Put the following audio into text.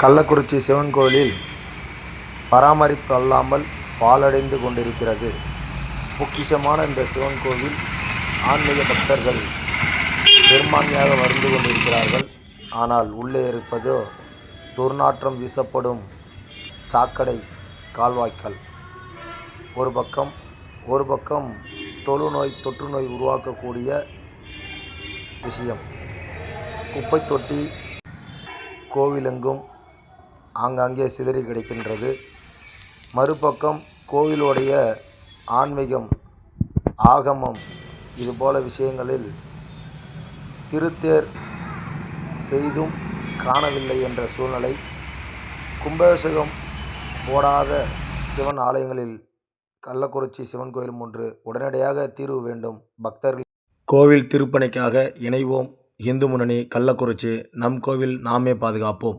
கள்ளக்குறிச்சி சிவன் கோயிலில் பராமரிப்பு அல்லாமல் பாழடைந்து கொண்டிருக்கிறது. பொக்கிஷமான இந்த சிவன் கோவில் ஆன்மீக பக்தர்கள் பெரும்பான்மையாக வந்து கொண்டிருக்கிறார்கள். ஆனால் உள்ளே இருப்பதோ துர்நாற்றம் வீசப்படும் சாக்கடை கால்வாய்க்கால் ஒரு பக்கம் ஒரு பக்கம் தொழுநோய் தொற்று நோய் உருவாக்கக்கூடிய விஷயம். குப்பை தொட்டி கோவிலெங்கும் ஆங்காங்கே சிதறி கிடக்கின்றது. மறுபக்கம் கோவிலுடைய ஆன்மீகம் ஆகமம் இதுபோல விஷயங்களில் திருத்தேர் செய்தும் காணவில்லை என்ற சூழ்நிலை. கும்பாபிஷேகம் போடாத சிவன் ஆலயங்களில் கள்ளக்குறிச்சி சிவன் கோயில் ஒன்று உடனடியாக தீர்வு வேண்டும். பக்தர்கள் கோவில் திருப்பணிக்காக இணைவோம். இந்து முன்னணி கள்ளக்குறிச்சி நம் கோவில் நாமே பாதுகாப்போம்.